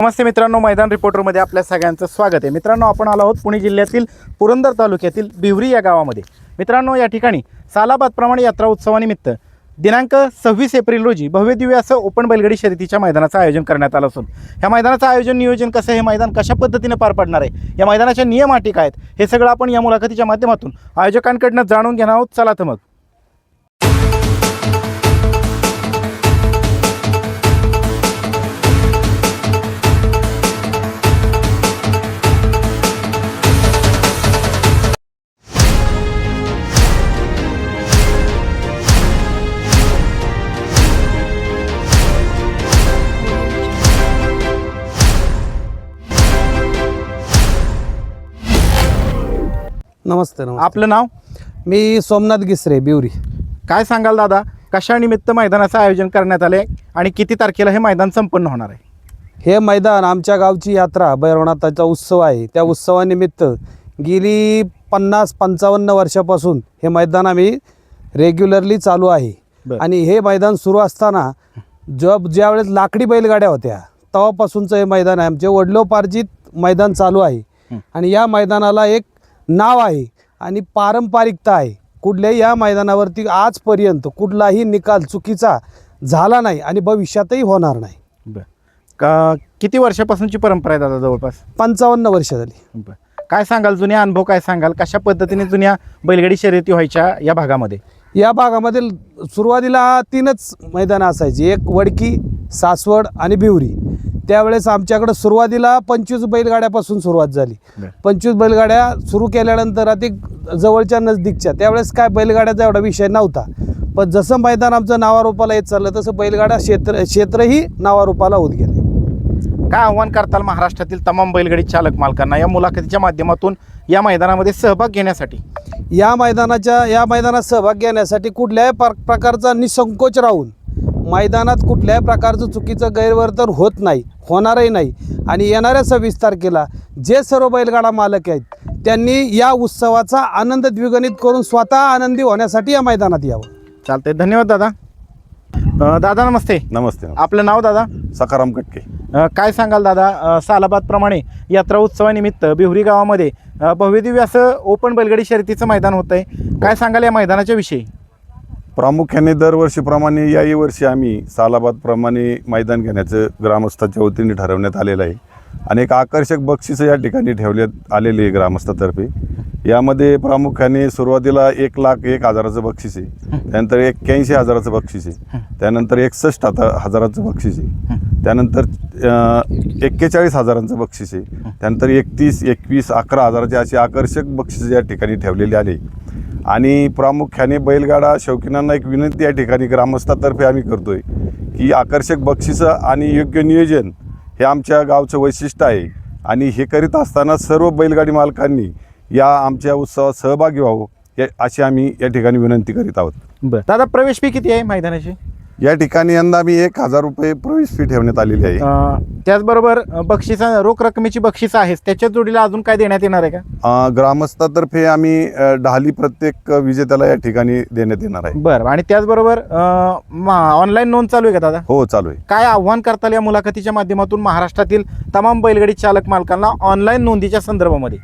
नमस्ते मित्रांनो मैदान रिपोर्टरमध्ये आपल्या सगळ्यांचं स्वागत आहे. मित्रांनो आपण आलो आहोत पुणे जिल्ह्यातील पुरंदर तालुक्यातील बिवरी या गावामध्ये. मित्रांनो या ठिकाणी सालाबादप्रमाणे यात्रा उत्सवानिमित्त दिनांक सव्वीस एप्रिल रोजी भव्यदिव्य असं ओपन बैलगाडी शर्यतीच्या मैदानाचं आयोजन करण्यात आलं असून ह्या मैदानाचं आयोजन नियोजन कसं हे मैदान कशा पद्धतीने पार पडणार आहे या मैदानाच्या नियम अटी काय आहेत हे सगळं आपण या मुलाखतीच्या माध्यमातून आयोजकांकडनं जाणून घेणार आहोत. चला तर मग. नमस्ते नमस्ते. आपलं नाव? मी सोमनाथ गिसरे बिवरी. काय सांगाल दादा? कशानिमित्त मैदानाचं आयोजन करण्यात आले आणि किती तारखेला हे मैदान संपन्न होणार आहे? हे मैदान आमच्या गावची यात्रा भैरवनाथाचा उत्सव आहे. त्या उत्सवानिमित्त गेली पन्नास पंचावन्न वर्षापासून हे मैदान आम्ही रेग्युलरली चालू आहे. बरं. आणि हे मैदान सुरू असताना जब ज्यावेळेस लाकडी बैलगाड्या होत्या तेव्हापासूनचं हे मैदान आहे. आमचे वडलोपार्जित मैदान चालू आहे. हं. आणि या मैदानाला एक नाव आहे आणि पारंपरिकता आहे. कुठल्याही या मैदानावरती आजपर्यंत कुठलाही निकाल चुकीचा झाला नाही आणि भविष्यातही होणार नाही. बरं. का किती वर्षापासूनची परंपरा आहे दादा जवळपास? पंचावन्न वर्ष झाली. बरं. काय सांगाल जुन्या अनुभव काय सांगाल? कशा पद्धतीने जुन्या बैलगाडी शर्यती व्हायच्या या भागामध्ये? या भागामध्ये सुरुवातीला तीनच मैदानं असायची. एक वडकी सासवड आणि बिवरी. त्यावेळेस आमच्याकडं सुरुवातीला पंचवीस बैलगाड्यापासून सुरुवात झाली. पंचवीस बैलगाड्या सुरू केल्यानंतर अति जवळच्या नजदीकच्या. त्यावेळेस काय बैलगाड्याचा एवढा विषय नव्हता. पण जसं मैदान आमचं नावारूपाला येत चाललं तसं बैलगाडा क्षेत्र क्षेत्रही नावारूपाला होत गेले. काय आव्हान करताल महाराष्ट्रातील तमाम बैलगाडी चालक मालकांना या मुलाखतीच्या माध्यमातून या मैदानामध्ये सहभाग घेण्यासाठी? या मैदानाच्या या मैदानात सहभाग घेण्यासाठी कुठल्याही प्र प्रकारचा निसंकोच राहून मैदानात कुठल्याही प्रकारचं चुकीचं गैरवर्तन होत नाही होणारही नाही. आणि येणाऱ्या सव्वीस तारखेला जे सर्व बैलगाडा मालक आहेत त्यांनी या उत्सवाचा आनंद द्विगुणित करून स्वतः आनंदी होण्यासाठी या मैदानात यावं. चालतंय. धन्यवाद दादा. अं, दादा नमस्ते. नमस्ते आपलं नाव दादा? सखाराम कटके. अं, काय सांगाल दादा? अं, सालाबादप्रमाणे यात्रा उत्सवानिमित्त बिहुरी गावामध्ये अं, भव्यदिव्य असं ओपन बैलगाडी शर्यतीचं मैदान होतं आहे काय सांगाल या मैदानाच्या विषयी? प्रामुख्याने दरवर्षीप्रमाणे याही वर्षी आम्ही सालाबादप्रमाणे मैदान घेण्याचं ग्रामस्थाच्या वतीने ठरवण्यात आलेलं आहे. आणि एक आकर्षक बक्षिसं या ठिकाणी ठेवण्यात आलेली आहे ग्रामस्थातर्फे. यामध्ये प्रामुख्याने सुरुवातीला एक लाख एक हजाराचं बक्षीस आहे. त्यानंतर एक्क्याऐंशी हजाराचं बक्षीस आहे. त्यानंतर एकसष्ट आता हजाराचं बक्षीस आहे. त्यानंतर एक्केचाळीस हजारांचं बक्षीस आहे. त्यानंतर एकतीस एकवीस अकरा हजाराचे असे आकर्षक बक्षीस या ठिकाणी ठेवलेले आले. आणि प्रामुख्याने बैलगाडा शौकीनांना एक विनंती या ठिकाणी ग्रामस्थातर्फे आम्ही करतो आहे की आकर्षक बक्षिसं आणि योग्य नियोजन हे आमच्या गावचं वैशिष्ट्य आहे. आणि हे करीत असताना सर्व बैलगाडी मालकांनी या आमच्या उत्सवात सहभागी व्हावं या अशी आम्ही या ठिकाणी विनंती करीत आहोत. बरं. दादा प्रवेश फी किती आहे मैदानाची? या ठिकाणी यंदा मी एक हजार रुपये प्रवेश फी ठेवण्यात आलेली आहे. अं, त्याचबरोबर अं, बक्षिसा रोख रकमेची बक्षीस आहेच त्याच्या जोडीला अजून काय देण्यात येणार आहे का? अ, ग्रामस्थातर्फे आम्ही अ, ढाली प्रत्येक विजेत्याला या ठिकाणी देण्यात येणार आहे. बरं आणि त्याचबरोबर ऑनलाईन नोंद चालू आहे का दादा? हो चालू आहे. काय आव्हान करताल या मुलाखतीच्या माध्यमातून महाराष्ट्रातील तमाम बैलगाडी चालक मालकांना ऑनलाईन नोंदीच्या संदर्भामध्ये?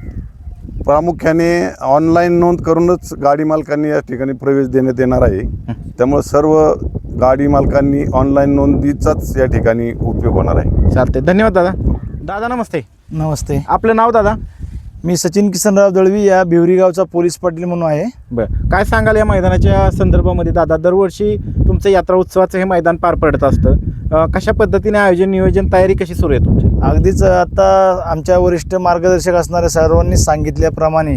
प्रामुख्याने ऑनलाईन नोंद करूनच गाडी मालकांनी या ठिकाणी प्रवेश देण्यात येणार आहे. त्यामुळे सर्व गाडी मालकांनी ऑनलाईन नोंदीचाच या ठिकाणी उपयोग होणार आहे. चालते धन्यवाद दादा. दादा नमस्ते. नमस्ते. आपलं नाव दादा? मी सचिन किसनराव दळवी या भिवरी गावचा पोलीस पाटील म्हणून आहे. बरं. काय सांगाल या मैदानाच्या संदर्भामध्ये दादा? दरवर्षी तुमचं यात्रा उत्सवाचं हे मैदान पार पडत असतं. अं, कशा पद्धतीने आयोजन नियोजन तयारी कशी सुरू आहे तुमची? अगदीच आता आमच्या वरिष्ठ मार्गदर्शक असणाऱ्या सर्वांनी सांगितल्याप्रमाणे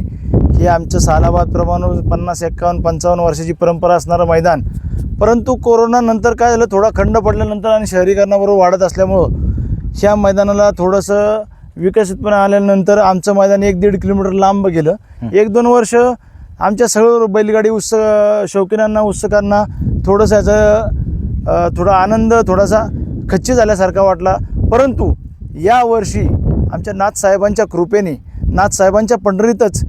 हे आमचं सालाबादप्रमाणे पन्नास एक्कावन्न पंचावन्न वर्षाची परंपरा असणारं मैदान परंतु कोरोनानंतर काय झालं थोडा खंड पडल्यानंतर आणि शहरीकरणाबरोबर वाढत असल्यामुळं ह्या मैदानाला थोडंसं विकसितपणा आल्यानंतर आमचं मैदान एक दीड किलोमीटर लांब गेलं. एक दोन वर्ष आमच्या सर्व बैलगाडी उत्सव शौकीनांना उत्सुकांना थोडंसं याचं थोडा आनंद थोडासा खच्ची झाल्यासारखा वाटला. परंतु यावर्षी आमच्या नाथसाहेबांच्या कृपेने नाथसाहेबांच्या पंढरीतच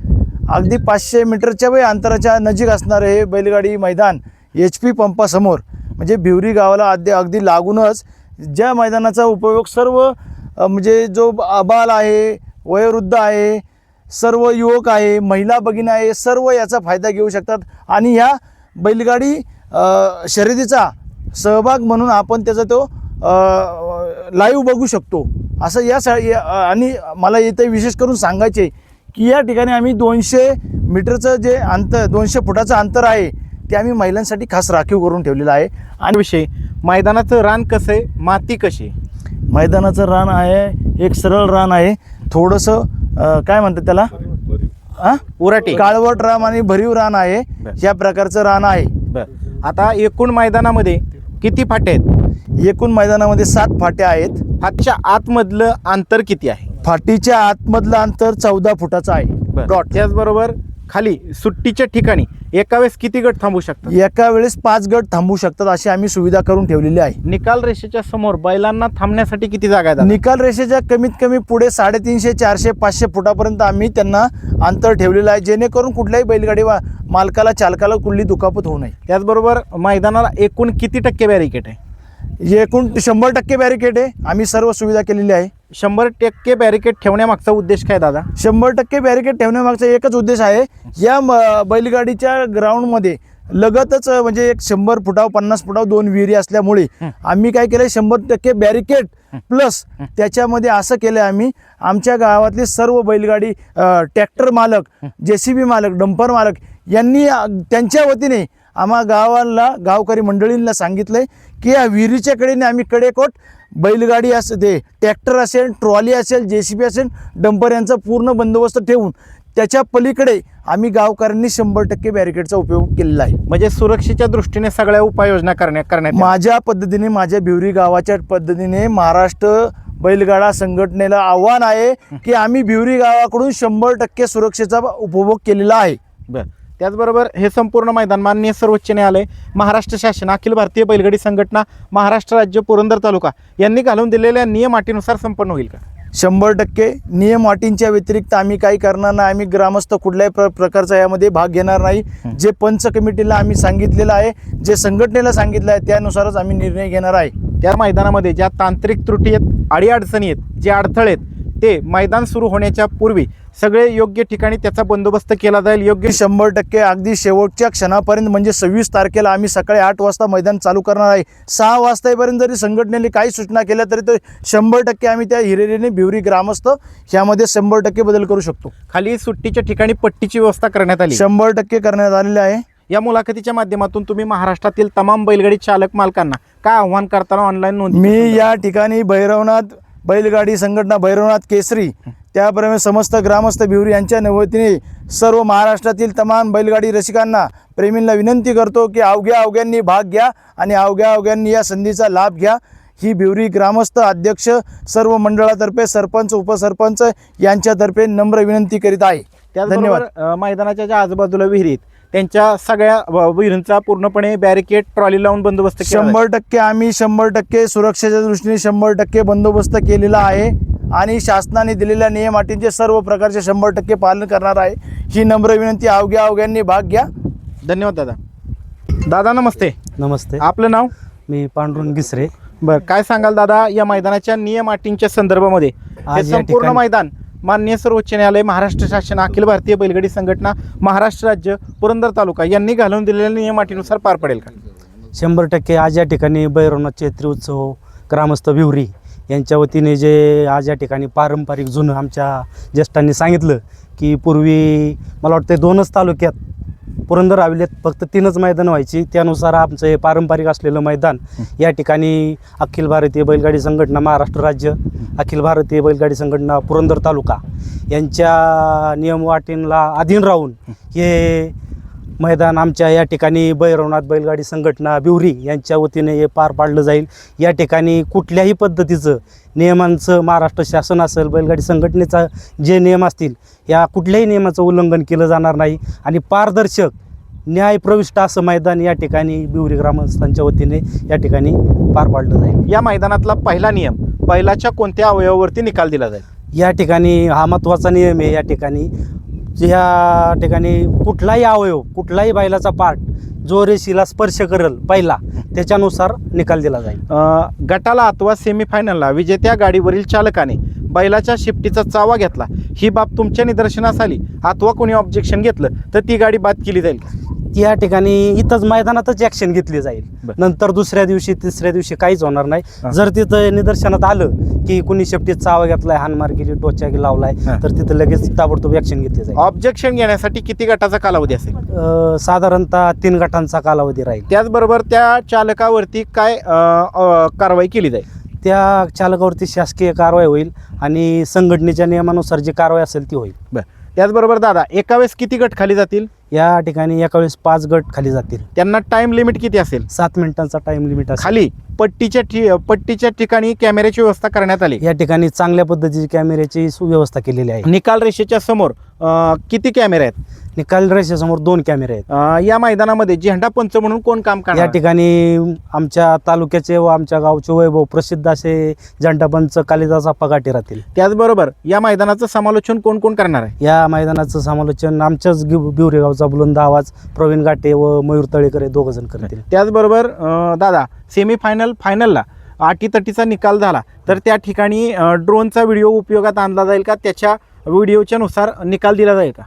अगदी पाचशे मीटरच्या वय अंतराच्या नजीक असणारे हे बैलगाडी मैदान एच पी पंपासमोर म्हणजे भिवरी गावाला अद्या अगदी लागूनच ज्या मैदानाचा उपयोग सर्व म्हणजे जो अबाल आहे वयोवृद्ध आहे सर्व युवक आहे महिला भगिनी आहे सर्व याचा फायदा घेऊ शकतात. आणि ह्या बैलगाडी शर्यतीचा सहभाग म्हणून आपण त्याचा तो लाईव्ह बघू शकतो. असं या सा आणि मला इथे विशेष करून सांगायचे की या ठिकाणी आम्ही दोनशे मीटरचं जे अंतर दोनशे फुटाचं अंतर आहे ते आम्ही महिलांसाठी खास राखीव करून ठेवलेलं आहे. आणि विषय मैदानाचं रान कसं आहे? माती कशी? मैदानाचं रान आहे एक सरळ रान आहे. थोडंसं काय म्हणतात त्याला? हा उराटी. काळवट रान आणि भरीव रान आहे. या प्रकारचं रान आहे. आता एकूण मैदानामध्ये किती फाटे आहेत? एकूण मैदानामध्ये सात फाट्या आहेत. फाटच्या आतमधलं अंतर किती आहे? फाटीच्या आतमधलं अंतर चौदा फुटाचं आहे. डॉट त्याचबरोबर खाली सुट्टीच्या ठिकाणी एका वेळेस किती गट थांबू शकतात? एका वेळेस पाच गट थांबू शकतात अशी आम्ही सुविधा करून ठेवलेली आहे. निकाल रेषेच्या समोर बैलांना थांबण्यासाठी किती जागा आहेत निकाल रेषेच्या कमीत कमी पुढे साडेतीनशे चारशे पाचशे फुटापर्यंत आम्ही त्यांना अंतर ठेवलेलं आहे जेणेकरून कुठल्याही बैलगाडी वा- मालकाला चालकाला कुठली दुखापत होऊ नये. त्याचबरोबर मैदानाला एकूण किती टक्के बॅरिकेट आहे? एकूण शंभर टक्के बॅरिकेड आहे. आम्ही सर्व सुविधा केलेली आहे. शंभर टक्के बॅरिकेड ठेवण्यामागचा उद्देश काय दादा? शंभर टक्के बॅरिकेड ठेवण्यामागचा एकच उद्देश आहे. या बैलगाडीच्या ग्राउंडमध्ये लगतच म्हणजे एक शंभर फुटाव पन्नास फुटाव दोन विहिरी असल्यामुळे आम्ही काय केलं शंभर टक्के बॅरिकेड प्लस त्याच्यामध्ये असं केलं आम्ही आमच्या गावातले सर्व बैलगाडी ट्रॅक्टर मालक जे सी बी मालक डंपर मालक यांनी त्यांच्या वतीने आम्हा गावाला गावकरी मंडळींना सांगितलंय की या विहिरीच्या कडेने आम्ही कडेकोट बैलगाडी असं ते ट्रॅक्टर असेल ट्रॉली असेल जे सी बी असेल डंपर यांचा पूर्ण बंदोबस्त ठेवून त्याच्या पलीकडे आम्ही गावकऱ्यांनी शंभर टक्के बॅरिकेडचा उपयोग केलेला आहे. म्हणजे सुरक्षेच्या दृष्टीने सगळ्या उपाययोजना करण्यात करण्यात. माझ्या पद्धतीने माझ्या भिवरी गावाच्या पद्धतीने महाराष्ट्र बैलगाडा संघटनेला आव्हान आहे की आम्ही भिवरी गावाकडून शंभर टक्के सुरक्षेचा उपभोग केलेला आहे. बर. त्याचबरोबर हे संपूर्ण मैदान माननीय सर्वोच्च न्यायालय महाराष्ट्र शासन अखिल भारतीय बैलगाडी संघटना महाराष्ट्र राज्य पुरंदर तालुका यांनी घालून दिलेल्या नियम अटीनुसार संपन्न होईल का? शंभर टक्के. नियम अटींच्या व्यतिरिक्त आम्ही काही करणार नाही. आम्ही ग्रामस्थ कुठल्याही प्र प्रकारचा यामध्ये भाग घेणार नाही. जे पंच कमिटीला आम्ही सांगितलेलं आहे जे संघटनेला सांगितलं आहे त्यानुसारच आम्ही निर्णय घेणार आहे. त्या मैदानामध्ये ज्या तांत्रिक त्रुटी आहेत अडीअडचणी आहेत जे अडथळे आहेत ते मैदान सुरू होण्याच्या पूर्वी सगळे योग्य ठिकाणी त्याचा बंदोबस्त केला जाईल. योग्य शंभर टक्के अगदी शेवटच्या क्षणापर्यंत म्हणजे सव्वीस तारखेला आम्ही सकाळी आठ वाजता मैदान चालू करणार आहे. सहा वाजतापर्यंत जरी संघटनेने काही सूचना केल्या तरी तो शंभर टक्के आम्ही त्या हिरेरीने भिवरी ग्रामस्थ ह्यामध्ये शंभर टक्के बदल करू शकतो. खाली सुट्टीच्या ठिकाणी पट्टीची व्यवस्था करण्यात आली. शंभर टक्के करण्यात आलेले आहे. या मुलाखतीच्या माध्यमातून तुम्ही महाराष्ट्रातील तमाम बैलगाडी चालक मालकांना काय आव्हान करताना ऑनलाईन नोंद मी या ठिकाणी भैरवनाथ बैलगाडी संघटना भैरवनाथ केसरी त्याप्रमाणे समस्त ग्रामस्थ भिवरी यांच्या वतीने सर्व महाराष्ट्रातील तमाम बैलगाडी रसिकांना प्रेमींना विनंती करतो की अवघ्या अवघ्यांनी भाग घ्या आणि अवघ्या अवघ्यांनी या संधीचा लाभ घ्या. ही भिवरी ग्रामस्थ अध्यक्ष सर्व मंडळातर्फे सरपंच उपसरपंच यांच्यातर्फे नम्र विनंती करीत आहे. धन्यवाद. मैदानाच्या ज्या आजूबाजूला विहिरी आहेत त्यांच्या सगळ्या विहिरींचा पूर्णपणे बॅरिकेड ट्रॉली लावून बंदोबस्त. शंभर टक्के आम्ही शंभर टक्के सुरक्षेच्या दृष्टीने शंभर टक्के बंदोबस्त केलेला आहे आणि शासनाने दिलेल्या नियम अटींचे सर्व प्रकारचे शंभर टक्के पालन करणार आहे. ही नम्र विनंती अवघ्या अवघ्यांनी भाग घ्या. धन्यवाद दादा. दादा नमस्ते. नमस्ते. आपलं नाव? मी पांडुरंग गिसरे. बर काय सांगाल दादा या मैदानाच्या नियम अटींच्या संदर्भामध्ये? हे आज या संपूर्ण ठिकाणी- मैदान माननीय सर्वोच्च न्यायालय महाराष्ट्र शासन अखिल भारतीय बैलगाडी संघटना महाराष्ट्र राज्य पुरंदर तालुका यांनी घालून दिलेल्या नियमाटीनुसार पार पडेल का? शंभर टक्के आज या ठिकाणी भैरवनाथ चैत्री उत्सव ग्रामस्थ भिवरी यांच्या वतीने जे आज या ठिकाणी पारंपरिक जुनं आमच्या ज्येष्ठांनी सांगितलं की पूर्वी मला वाटतं दोनच तालुक्यात पुरंदर हवेलीत फक्त तीनच मैदान व्हायची. त्यानुसार आमचं हे पारंपरिक असलेलं मैदान या ठिकाणी अखिल भारतीय बैलगाडी संघटना महाराष्ट्र राज्य अखिल भारतीय बैलगाडी संघटना पुरंदर तालुका यांच्या नियमवाटींना अधीन राहून हे मैदान आमच्या या ठिकाणी भैरवनाथ बैलगाडी संघटना बिवरी यांच्या वतीने हे पार पाडलं जाईल. या ठिकाणी कुठल्याही पद्धतीचं नियमांचं महाराष्ट्र शासन असेल बैलगाडी संघटनेचा जे नियम असतील या कुठल्याही नियमाचं उल्लंघन केलं जाणार नाही. आणि पारदर्शक न्यायप्रविष्ट असं मैदान या ठिकाणी बिवरी ग्रामस्थांच्या वतीने या ठिकाणी पार पाडलं जाईल. या मैदानातला पहिला नियम बैलाच्या कोणत्या अवयवावरती निकाल दिला जाईल? या ठिकाणी हा महत्त्वाचा नियम आहे या ठिकाणी. या ठिकाणी कुठलाही अवयव कुठलाही बैलाचा पार्ट जो रेषीला स्पर्श करेल पहिला. त्याच्यानुसार निकाल दिला जाईल. गटाला अथवा सेमीफायनलला विजेत्या गाडीवरील चालकाने बैलाच्या शिफ्टीचा चावा घेतला. ही बाब तुमच्या निदर्शनास आली. अथवा कोणी ऑब्जेक्शन घेतलं तर ती गाडी बाद केली जाईल. या ठिकाणी इथंच मैदानातच ऍक्शन घेतली जाईल. नंतर दुसऱ्या दिवशी तिसऱ्या दिवशी काहीच होणार. नाही. जर तिथं निदर्शनात आलं की कुणी शेपटीत चावा घेतलाय हानमार केली टोच्या लावलाय. तर तिथं लगेच ताबडतोब ऍक्शन घेतली जाईल. ऑब्जेक्शन घेण्यासाठी किती गटाचा कालावधी असेल? साधारणतः तीन गटांचा कालावधी राहील. त्याचबरोबर त्या चालकावरती काय कारवाई केली जाईल? त्या चालकावरती शासकीय कारवाई होईल आणि संघटनेच्या नियमानुसार जी कारवाई असेल ती होईल. बरं. त्याचबरोबर दादा एका वेळेस किती गट खाली जातील? या ठिकाणी एका वेळेस पाच गट खाली जातील. त्यांना टाइम लिमिट किती असेल? सात मिनिटांचा टाइम लिमिट असेल. खाली पट्टीच्या ठि पट्टीच्या ठिकाणी कॅमेऱ्याची व्यवस्था करण्यात आली. या ठिकाणी चांगल्या पद्धतीची कॅमेऱ्याची सुव्यवस्था केलेली आहे. निकाल रेषेच्या समोर किती कॅमेरे आहेत? निकाल रेषेसमोर दोन कॅमेरे आहेत. अ, या मैदानामध्ये झेंडा पंच म्हणून कोण काम या करणार ठिकाणी आमच्या तालुक्याचे व आमच्या गावचे वैभव प्रसिद्ध असे जंटापंच कालिदास आप्पा गाठी राहतील. त्याचबरोबर या मैदानाचं समालोचन कोण कोण करणार आहे? या मैदानाचं समालोचन आमच्याच गिव- बिवरे गावचा बुलंद आवाज प्रवीण गाटे व मयूर तळेकर हे दोघ जण करतील. त्याचबरोबर अ, दादा सेमीफायनल फायनलला अटीतटीचा निकाल झाला. तर त्या ठिकाणी ड्रोनचा व्हिडिओ उपयोगात आणला जाईल का? त्याच्या व्हिडिओच्या नुसार निकाल दिला जाईल का?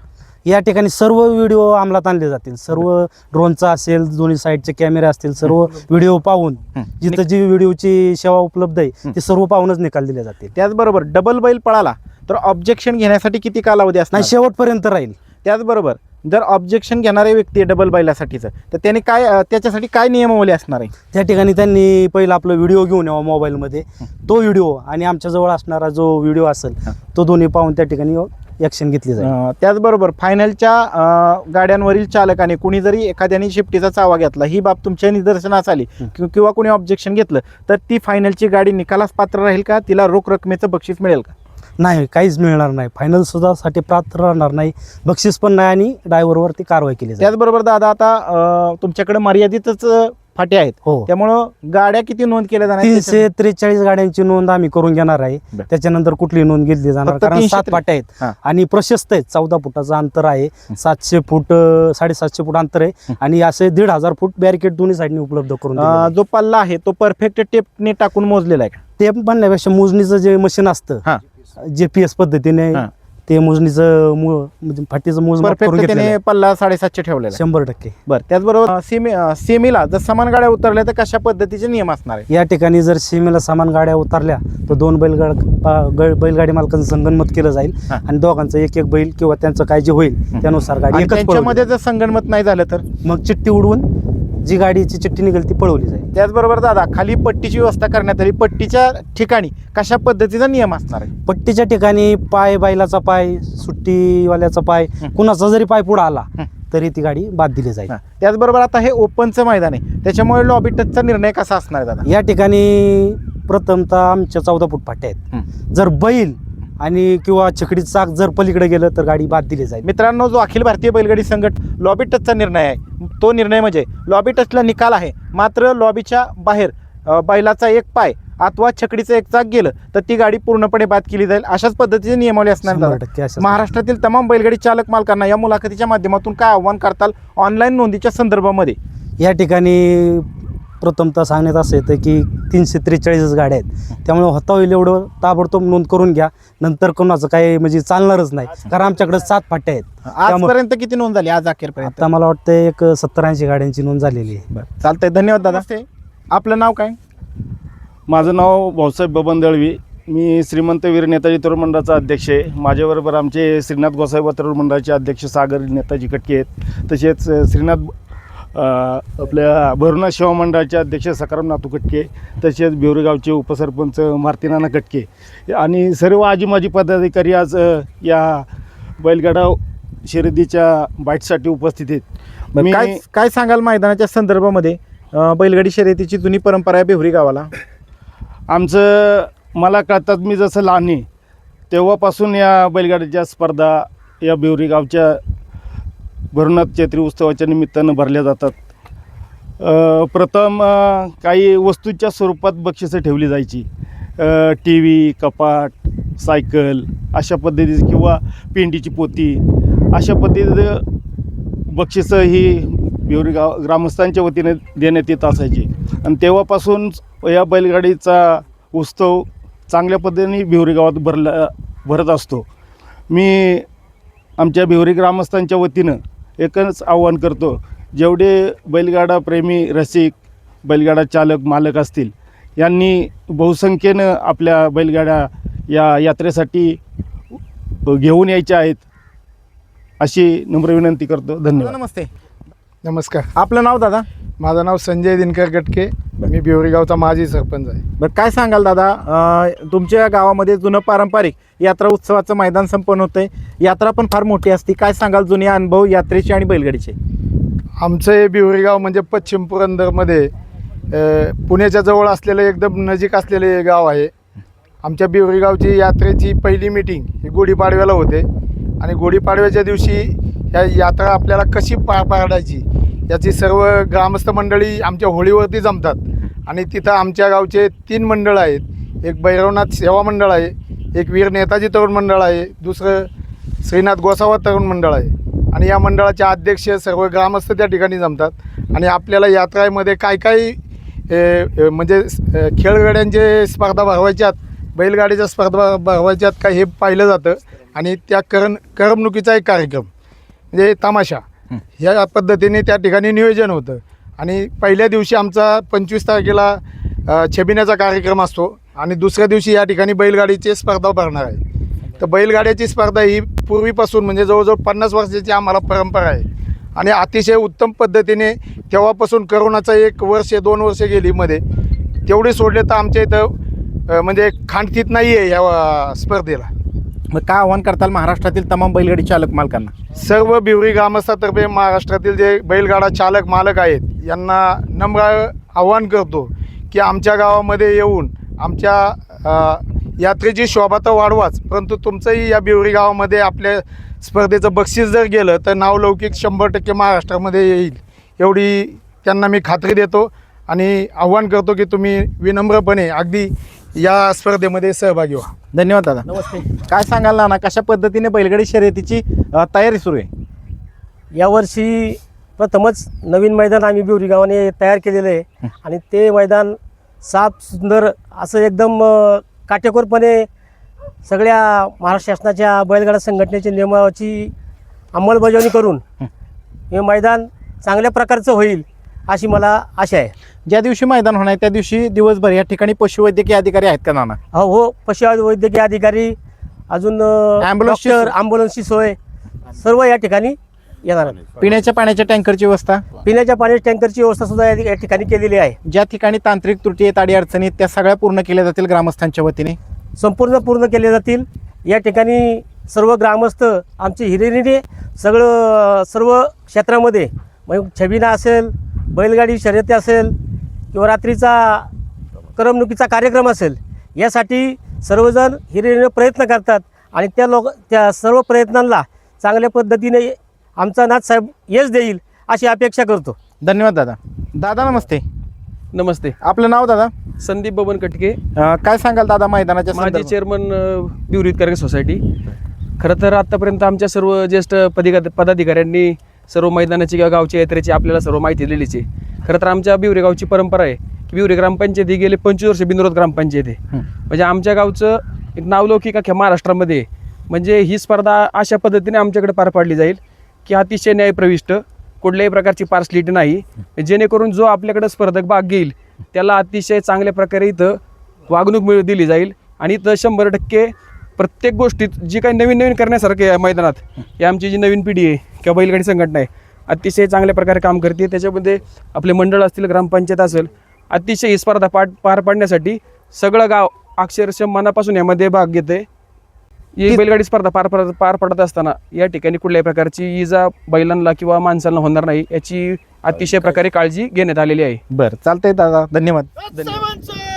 या ठिकाणी सर्व व्हिडिओ अंमलात आणले जातील. सर्व ड्रोनचा असेल दोन्ही साईडचे कॅमेरे असतील सर्व व्हिडिओ पाहून. जिथं जी व्हिडिओची सेवा उपलब्ध आहे ती सर्व पाहूनच निकाल दिले जातील. त्याचबरोबर डबल बैल पळाला तर ऑब्जेक्शन घेण्यासाठी किती कालावधी असणार? शेवटपर्यंत राहील. त्याचबरोबर जर ऑब्जेक्शन घेणारे व्यक्ती आहे डबल बैलासाठीचं तर त्याने काय त्याच्यासाठी काय नियमावली असणार आहे? त्या ठिकाणी त्यांनी पहिला आपला व्हिडिओ घेऊन यावा मोबाईलमध्ये तो व्हिडिओ आणि आमच्याजवळ असणारा जो व्हिडिओ असेल. तो दोन्ही पाहून त्या ठिकाणी ॲक्शन घेतली जाईल. त्याचबरोबर फायनलच्या गाड्यांवरील चालकाने कुणी जरी एखाद्याने शिफ्टीचा चावा घेतला ही बाब तुमच्या निदर्शनास आली किंवा कुणी ऑब्जेक्शन घेतलं तर ती फायनलची गाडी निकालास पात्र राहील का? तिला रोख रकमेचं बक्षीस मिळेल का? नाही काहीच मिळणार नाही. फायनल सुद्धा साठी पात्र राहणार नाही. बक्षीस पण नाही आणि ड्रायव्हरवरती कारवाई केली जाईल. त्याचबरोबर दादा आता अ, तुमच्याकडे मर्यादितच अ, फाटे आहेत. हो. त्यामुळं गाड्या किती नोंद केल्या जाणार आहेत तीनशे त्रेचाळीस गाड्यांची नोंद आम्ही करून घेणार आहे. बरं. त्याच्यानंतर कुठली नोंद घेतली जाणार? फक्त कारण 300 सात पाट्या हा. आहेत. आणि प्रशस्त आहेत. चौदा फुटाचं अंतर आहे. सातशे फूट अं, साडेसातशे फूट अंतर आहे. आणि असे दीड हजार फूट बॅरिकेड दोन्ही साईडने उपलब्ध करून दिलेलं अ, आहे. जो पल्ला आहे तो परफेक्ट टेपने टाकून मोजलेला आहे का? ते म्हणण्यापेक्षा मोजणीचं जे मशीन हा. जे पी एस पद्धतीने हा. ते मोजणीचं मो- म्हणजे फाटीचं मोजमाप करून परफेक्ट घेतलेलं त्याने आहे. पल्ला साडेसातशे ठेवलेला आहे शंभर टक्के बरं त्याचबरोबर अ, सेमी अ, सेमीला जर समान गाड्या उतरल्या तर कशा पद्धतीचे नियम असणार आहे या ठिकाणी जर सीमेला सामान गाड्या उतरल्या तर दोन बैलगाड पा- ग- बैलगाडी मालकांचं संगनमत केलं जाईल हा. आणि दोघांचं एक एक बैल किंवा त्यांचं काय जे होईल त्यानुसार गाडी आणि एकच पळवली त्यांच्यामध्ये जर संगणमत नाही झालं तर जाईल. मग चिठ्ठी उडवून जी गाडीची चिठ्ठी निघेल ती पळवली जाईल. त्याचबरोबर दादा खाली पट्टीची व्यवस्था करण्यात आली. पट्टीच्या ठिकाणी कशा पद्धतीचा नियम असणार आहे? पट्टीच्या ठिकाणी पाय बैलाचा पाय सुट्टीवाल्याचा पाय कुणाचा जरी पाय पुढे आला. तरी ती गाडी बाद दिली जाईल. त्याचबरोबर आता हे ओपनचं मैदान आहे. त्याच्यामुळे लॉबी टचचा निर्णय कसा असणार आहे दादा? या ठिकाणी प्रथमतः आमच्या चौदा फूट फाट्या आहेत. जर बैल आणि किंवा छकडीचं चाक जर पलीकडे गेलं तर गाडी बाद दिली जाईल. मित्रांनो जो अखिल भारतीय बैलगाडी संघट लॉबी टचचा निर्णय आहे. तो निर्णय म्हणजे लॉबी टचला निकाल आहे. मात्र लॉबीच्या बाहेर बैलाचा एक पाय अथवा छकडीचं एक चाक गेलं तर ती गाडी पूर्णपणे बाद केली जाईल. अशाच पद्धतीची नियमावली असणार महाराष्ट्रातील तमाम बैलगाडी चालक मालकांना या मुलाखतीच्या माध्यमातून काय आव्हान करताल ऑनलाईन नोंदीच्या संदर्भामध्ये? या ठिकाणी प्रथमतः सांगण्यात असं येतं की तीनशे त्रेचाळीस गाड्या आहेत. त्यामुळे होता होईल एवढं ताबडतोब नोंद करून घ्या. नंतर कोणाचं काही म्हणजे चालणारच नाही. कारण आमच्याकडे सात फाट्या आहेत. त्यामुळे आजपर्यंत किती नोंद झाली? आज अखेरपर्यंत. आता मला वाटतं एक सत्तर ऐंशी गाड्यांची नोंद झालेली आहे. बरं. चालतंय. धन्यवाद दादा. आपलं नाव काय? माझं नाव भाऊसाहेब बबन दळवी. मी श्रीमंत वीर नेताजी तरुण मंडळाचा अध्यक्ष आहे. माझ्याबरोबर आमचे श्रीनाथ गोसाहेब तरुण मंडळाचे अध्यक्ष सागर नेताजी कटके आहेत. तसेच श्रीनाथ आपल्या भरुणा सेवा मंडळाचे अध्यक्ष सकाराम नातू कटके तसेच बिवरेगावचे उपसरपंच मारुतीनाना कटके आणि सर्व आजी माजी पदाधिकारी आज या बैलगाडा शर्यतीच्या बाईटसाठी उपस्थित आहेत. बरं, काय काय सांगाल मैदानाच्या संदर्भामध्ये? बैलगाडी शर्यतीची जुनी परंपरा आहे बेहुरी गावाला. आमचं मला कळतात मी जसं लहान आहे तेव्हापासून या बैलगाडीच्या स्पर्धा या बिवरी गावच्या भरुनाथ चैत्री उत्सवाच्या निमित्तानं भरल्या जातात. प्रथम काही वस्तूच्या स्वरूपात बक्षिसं ठेवली जायची. टी व्ही कपाट सायकल अशा पद्धतीचं किंवा पेंडीची पोती अशा पद्धतीचं बक्षिसं ही बिवरी गाव ग्रामस्थांच्या वतीने देण्यात येत असायची. आणि तेव्हापासून या बैलगाडीचा उत्सव चांगल्या पद्धतीने बिवरी गावात भरला भरत असतो. मी आमच्या बिवरी ग्रामस्थांच्या वतीनं एकच आव्हान करतो जेवढे बैलगाडा प्रेमी रसिक बैलगाडा चालक मालक असतील यांनी बहुसंख्येनं आपल्या बैलगाड्या या यात्रेसाठी घेऊन यायच्या आहेत अशी नम्र विनंती करतो. धन्यवाद. नमस्ते. नमस्कार. आपलं नाव दादा? माझं नाव संजय दिनकर गटके. मी बिवरी गावचा माजी सरपंच आहे. बरं काय सांगाल दादा? अं, तुमच्या गावामध्ये जुनं पारंपरिक यात्रा उत्सवाचं मैदान संपन्न होतंय. यात्रा पण फार मोठी असते. काय सांगाल जुने अनुभव यात्रेचे आणि बैलगाडीचे? आमचं हे बिवरी गाव म्हणजे पश्चिम पुरंदरमध्ये अ, पुण्याच्या जवळ असलेलं एकदम नजीक असलेलं हे गाव आहे. आमच्या बिवरी गावची यात्रेची पहिली मिटिंग ही गुढीपाडव्याला होते. आणि गुढीपाडव्याच्या दिवशी या यात्रा आपल्याला कशी पार पाडायची? याची सर्व ग्रामस्थ मंडळी आमच्या होळीवरती जमतात. आणि तिथं आमच्या गावचे तीन मंडळ आहेत. एक भैरवनाथ सेवा मंडळ आहे एक वीर नेताजी तरुण मंडळ आहे दुसरं श्रीनाथ गोसावा तरुण मंडळ आहे. आणि या मंडळाचे अध्यक्ष सर्व ग्रामस्थ त्या ठिकाणी जमतात. आणि आपल्याला यात्रामध्ये काय काय म्हणजे खेळगड्यांचे स्पर्धा भरवायच्यात बैलगाडीच्या स्पर्धा भरवायच्यात का हे पाहिलं जातं. आणि त्या करम करमणुकीचा एक कार्यक्रम म्हणजे तमाशा. ह्या पद्धतीने त्या ठिकाणी नियोजन होतं. आणि पहिल्या दिवशी आमचा पंचवीस तारखेला छबिण्याचा कार्यक्रम असतो. आणि दुसऱ्या दिवशी या ठिकाणी बैलगाडीची स्पर्धा भरणार आहे. तर बैलगाड्याची स्पर्धा ही पूर्वीपासून म्हणजे जवळजवळ पन्नास वर्षाची आम्हाला परंपरा आहे. आणि अतिशय उत्तम पद्धतीने तेव्हापासून करोनाचं एक वर्ष दोन वर्ष गेली मध्ये तेवढे सोडले तर आमच्या इथं अ, म्हणजे खांडतीत नाही आहे या स्पर्धेला. मग काय आव्हान करताल महाराष्ट्रातील तमाम बैलगाडी चालक मालकांना? सर्व बिवरी ग्रामस्थातर्फे महाराष्ट्रातील जे बैलगाडा चालक मालक आहेत यांना नम्र आव्हान करतो की आमच्या गावामध्ये येऊन आमच्या अ, यात्रेची शोभा तर वाढवाच परंतु तुमचंही या बिवरी गावामध्ये आपल्या स्पर्धेचं बक्षीस जर गेलं तर नावलौकिक शंभर टक्के महाराष्ट्रामध्ये येईल एवढी त्यांना मी खात्री देतो आणि आव्हान करतो की तुम्ही विनम्रपणे अगदी या स्पर्धेमध्ये सहभागी व्हा. धन्यवाद दादा. नमस्ते. काय सांगाल ना कशा पद्धतीने बैलगाडी शर्यतीची अं, तयारी सुरू आहे? यावर्षी प्रथमच नवीन मैदान आम्ही बिवरी गावाने तयार केलेलं आहे. आणि ते मैदान साफ सुंदर असं एकदम अ, काटेकोरपणे सगळ्या महाराष्ट्र शासनाच्या बैलगाडा संघटनेच्या नियमाची अंमलबजावणी करून हे मैदान चांगल्या प्रकारचं होईल. अशी मला आशा आहे. ज्या दिवशी मैदान होणार आहे त्या दिवशी दिवसभर या ठिकाणी पशुवैद्यकीय अधिकारी आहेत का नाना? हो हो पशु वैद्यकीय अधिकारी अजून डॉक्टर सोय. ॲम्ब्युलन्सची सोय सर्व या ठिकाणी येणार. पिण्याच्या पाण्याच्या टँकरची व्यवस्था? पिण्याच्या पाण्याच्या टँकरची व्यवस्था सुद्धा या या ठिकाणी केलेली आहे. ज्या ठिकाणी तांत्रिक त्रुटी आहेत अडी अडचणी आहेत, त्या सगळ्या पूर्ण केल्या जातील ग्रामस्थांच्या वतीने? संपूर्ण पूर्ण केले जातील. या ठिकाणी सर्व ग्रामस्थ आमचे हिरिरीने सगळं सर्व क्षेत्रामध्ये मग छबिना असेल बैलगाडी शर्यती असेल किंवा रात्रीचा करमणुकीचा कार्यक्रम असेल यासाठी सर्वजण हिरिरीने प्रयत्न करतात आणि त्या लोक त्या सर्व प्रयत्नांना चांगल्या पद्धतीने आमचा नाथसाहेब यश देईल अशी अपेक्षा करतो. धन्यवाद दादा. दादा नमस्ते. नमस्ते. आपलं नाव दादा? संदीप बबन कटके. अं, काय सांगाल दादा मैदानाच्या संदर्भात? चेअरमन बिवरी हितकारक सोसायटी खरं तर आत्तापर्यंत आमच्या सर्व ज्येष्ठ पदिका पदाधिकाऱ्यांनी सर्व मैदानाची किंवा गावच्या यात्रेची आपल्याला सर्व माहिती दिलेलीच आहे खरं तर आमच्या बिवरे गावची परंपरा आहे की बिवरे ग्रामपंचायत ही गेले पंचवीस वर्ष बिनरोध ग्रामपंचायत आहे. म्हणजे आमच्या गावचं एक नावलौकिक अख्ख्या महाराष्ट्रामध्ये. म्हणजे ही स्पर्धा अशा पद्धतीने आमच्याकडे पार पाडली जाईल की अतिशय न्यायप्रविष्ट कुठल्याही प्रकारची पार्सलिटी नाही जेणेकरून जो आपल्याकडे स्पर्धक भाग घेईल त्याला अतिशय चांगल्या प्रकारे इथं वागणूक मिळ दिली जाईल आणि इथं शंभर टक्के प्रत्येक गोष्टीत जी काही नवीन नवीन करण्यासारखे आहे मैदानात ही आमची जी नवीन पिढी आहे किंवा बैलगाडी संघटना आहे अतिशय चांगल्या प्रकारे काम करते. त्याच्यामध्ये आपले मंडळ असतील ग्रामपंचायत असेल अतिशय ही स्पर्धा पार पार पाडण्यासाठी सगळं गाव अक्षरशः मनापासून यामध्ये भाग घेते. ही बैलगाडी स्पर्धा पार पार पार पडत असताना या ठिकाणी कुठल्याही प्रकारची इजा बैलांना किंवा माणसांना होणार नाही याची अतिशय प्रकारे काळजी घेण्यात आलेली आहे. बरं चालतंय दादा धन्यवाद. धन्यवाद.